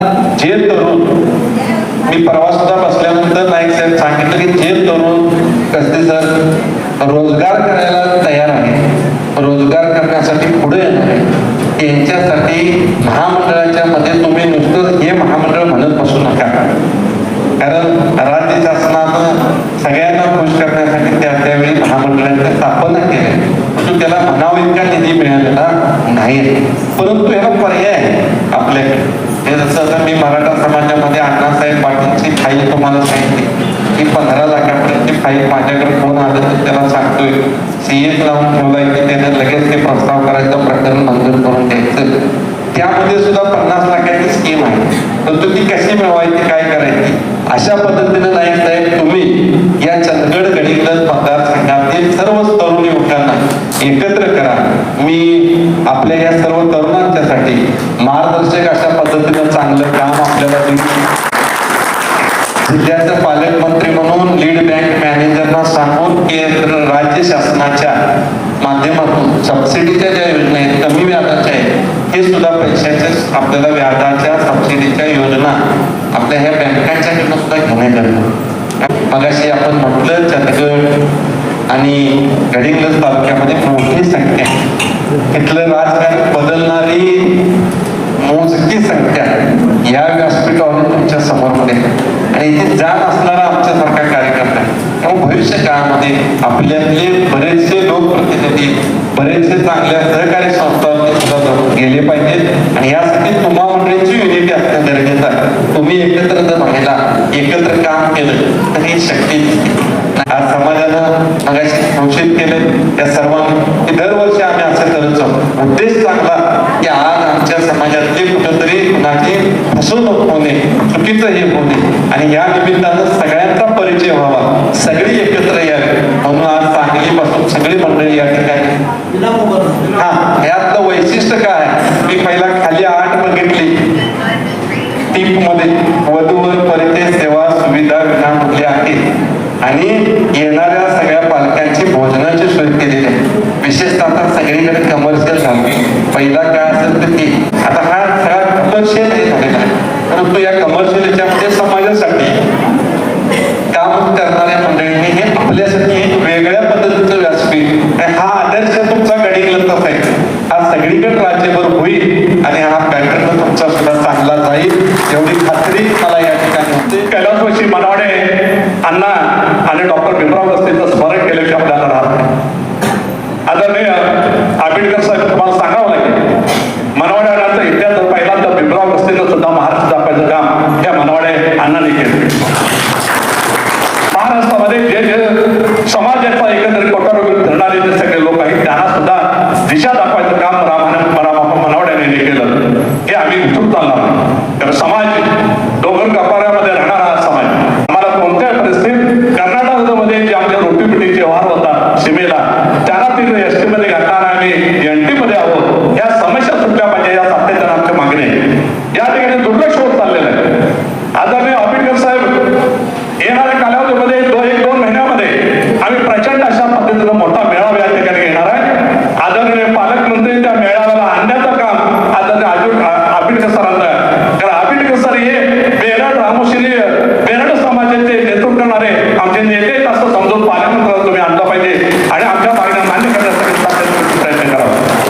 जे तरुण मी परवा सुद्धा बसल्यानंतर नाईक साहेब सांगितलं की जे तरुण कसते सर रोजगार करायला तयार आहे. रोजगार करण्यासाठी पुढे येणार आहे. त्यांच्यासाठी महामंडळाच्या मध्ये तुम्ही नुसतं हे महामंडळ म्हणत बसू नका. कारण राज्य शासनानं सगळ्यांना खुश करण्यासाठी त्या त्यावेळी महामंडळाची स्थापना केली. परंतु त्याला म्हणावं इतका निधी मिळालेला नाही परंतु याला पर्याय आहे आपल्याकडे. हे जसं आता मी मराठा समाजामध्ये अण्णासाहेब पाटीलची फाईल तुम्हाला सांगितली की पंधरा लाखापर्यंतची फाईल माझ्याकडे फोन आलं तर त्याला सांगतोय. सीएत लावून ठेवलाय की त्याने लगेच ते प्रस्ताव करायचं प्रकरण मंजूर करून द्यायचं. त्यामध्ये सुद्धा पन्नास लाखाची स्कीम आहे परंतु ती कशी मिळवायची काय करायची अशा पद्धतीने नाही साहेब तुम्ही या चंदगड गडिंगलज मतदारसंघातील सर्व तरुण युवकांना एकत्र करा मी आपल्या या सर्व तरुणांच्यासाठी अशा पद्धतीनं चांगलं काम आपल्याला जिल्ह्याचे पालकमंत्री म्हणून लीड बँक मॅनेजरना सांगून केंद्र राज्य शासनाच्या माध्यमातून सबसिडीच्या ज्या योजना आहेत कमी व्याजाच्या आहेत हे सुद्धा पैशाच्या आपल्याला व्याजाच्या सबसिडीच्या योजना आपल्या ह्या बँकांच्या सुद्धा घेण्यात आल्या मगाशी आपण म्हटलं चंदगड आणि गडिंग्लज तालुक्यामध्ये मोठी संख्या आहे. इथलं राजकारण बदलणारी मोजकी आहे या व्यासपीठावर तुमच्यासमोरमध्ये आणि इथे जाण असणारा आमच्यासारखा कार्यकर्ता आहे. त्यामुळे भविष्य काळामध्ये आपल्यातले बरेचसे लोकप्रतिनिधी बरेचसे चांगल्या सहकारी संस्थांनी सुद्धा गेले पाहिजेत. आणि यासाठी तुम्हा मंडळींची युनिटी असणं गरजेचं आहे. तुम्ही एकत्र जर राहिला एकत्र काम केलं तर ही शक्ती आज समाजानं मगाशी घोषित केले या सर्वांनी दरवर्षी आम्ही असं करत जाऊ. उद्देश चांगला समाजातली कुठंतरी कुणाची फसवणूक होणे चुकीचं हे होणे. आणि या निमित्तानं सगळ्यांचा परिचय व्हावा. सगळी एकत्र यावी. म्हणून आज सांगलीपासून सगळी मंडळी या ठिकाणी. हा यातलं वैशिष्ट्य काय मी पहिला खाली आठ बघितली. टीपमध्ये वधूवर परिचय सेवा सुविधा विनामूल्य आहे. आणि येणाऱ्या सगळ्या पालकांची भोजनाची सोय केलेली आहे. विशेषतः सगळीकडे कमर्शियल झालं. पहिला काय असेल तर ती आता हा सगळा कमर्शियल हे झालेला आहे परंतु या कमर्शियल याच्यामध्ये समाजासाठी काम करणाऱ्या मंडळींनी हे आपल्यासाठी एक वेगळ्या पद्धतीचं व्यासपीठ. आणि हा आदर्श तुमचा गडिंगलच असायचा हा सगळीकडे राज्यभर होईल आणि हा पॅटर्न तुमचा सुद्धा चांगला जाईल. एवढी खात्री मला या ठिकाणी होते. कैलासवासी मनवाडे अण्णा आणि डॉक्टर भीमराव दस्तेचं स्मरण केल्याशिवाय आपल्याला राहत नाही. आदरणीय आंबेडकर साहेब तुम्हाला सांगावं लागेल मनवाड्याचा इतिहास पहिल्यांदा भीमराव दस्तेनं सुद्धा महाराष्ट्र जपायचं काम या मनवाडे अण्णांनी केलं महाराष्ट्रामध्ये जे